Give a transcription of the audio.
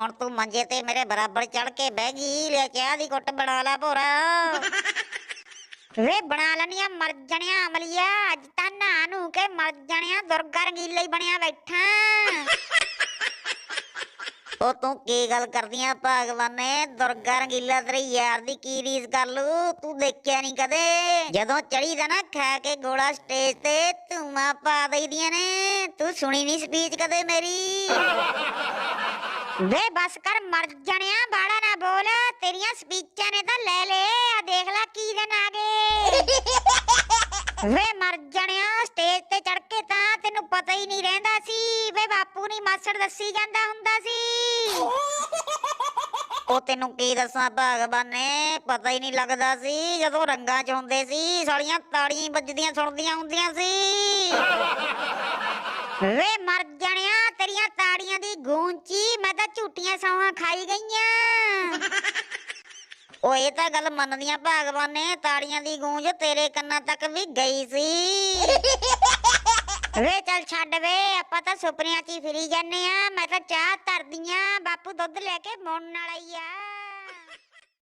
ਹੁਣ ਤੂੰ ਮੰਜੇ ਤੇ ਮੇਰੇ ਬਰਾਬਰ ਚੜ ਕੇ ਬਹਿ ਗਈ ਲੈ ਚਾਹ ਦੀ ਘੁੱਟ ਬਣਾ ਲਾ ਭੋਰਾ। ਵੇ ਬਣਾ ਲੈਣੀਆਂ ਮਰ ਜਣਿਆ ਅਮਲੀਆ, ਅੱਜ ਤਾਂ ਨਾ ਨੂੰ ਕੇ ਮਰ ਜਣਿਆ, ਦੁਰਗਾ ਰੰਗੀਲੇ ਹੀ ਬਣਿਆ ਬੈਠਾ। ਉਹ ਤੂੰ ਕੀ ਗੱਲ ਕਰਦੀਆਂ ਭਗਵਾਨੇ, ਦੁਰਗਾ ਰੰਗੀਲਾ ਤੇਰੇ ਯਾਰ ਦੀ ਕੀ ਰੀਸ ਕਰ ਲੂ? ਤੂੰ ਦੇਖਿਆ ਨਹੀਂ ਕਦੇ? ਜਦੋਂ ਚੜੀ ਦਾ ਨਾ ਖਾ ਕੇ ਗੋਲਾ ਸਟੇਜ ਤੇ ਧੂਆਂ ਪਾ ਦਈਦੀਆਂ ਨੇ, ਤੂੰ ਸੁਣੀ ਨਹੀਂ ਸਪੀਚ ਕਦੇ ਮੇਰੀ? ਵੇ ਬਸ ਕਰ, ਮਰ ਜਾਣਿਆ ਬਾੜਾ ਨਾ ਬੋਲ, ਤੇਰੀਆਂ ਸਪੀਚਾਂ ਨੇ ਤਾਂ ਲੈ ਲੈ ਆ ਦੇਖ ਲੈ ਕੀ ਦਿਨ ਆ ਗਏ। ਵੇ ਮਰ ਜਣਿਆ, ਸਟੇਜ ਤੇ ਚੜ ਕੇ ਤਾਂ ਤੈਨੂੰ ਪਤਾ ਹੀ ਨਹੀਂ ਰਹਿੰਦਾ ਸੀ, ਵੇ ਬਾਪੂ ਨਹੀਂ ਮਾਸੜ ਦੱਸੀ ਜਾਂਦਾ ਹੁੰਦਾ ਸੀ। ਉਹ ਤੈਨੂੰ ਕੀ ਦੱਸਾਂ, ਭਗਵਾਨੇ ਪਤਾ ਹੀ ਨਹੀਂ ਲੱਗਦਾ ਸੀ, ਜਦੋਂ ਰੰਗਾਂ 'ਚ ਹੁੰਦੇ ਸੀ, ਸਾਲੀਆਂ ਤਾੜੀਆਂ ਵੱਜਦੀਆਂ ਸੁਣਦੀਆਂ ਹੁੰਦੀਆਂ ਸੀ। ਵੇ ਮਰ ਜਾਣਿਆ, ਤੇਰੀਆਂ ਤਾੜੀਆਂ ਦੀ ਗੂੰਚੀ ਤਾਂ ਝੂਟੀਆਂ ਸੌਹਾਂ ਖਾਈ ਗਈਆਂ। ਓ ਇਹ ਤਾਂ ਗੱਲ ਮੰਨਦੀਆਂ ਭਗਵਾਨ ਨੇ ਤਾੜੀਆਂ ਦੀ ਗੂੰਜ ਤੇਰੇ ਕੰਨਾਂ ਤੱਕ ਵੀ ਗਈ ਸੀ। ਵੇ ਚੱਲ ਛੱਡ ਵੇ ਆਪਾਂ ਤਾਂ ਸੁਪਨਿਆਂ 'ਚ ਹੀ ਫਿਰੀ ਜਾਂਦੇ ਆ ਮੈਂ ਤਾਂ ਚਾਹ ਧਰਦੀਆਂ ਬਾਪੂ ਦੁੱਧ ਲੈ ਕੇ ਮੁੰਨ ਵਾਲਾ ਹੀ ਆ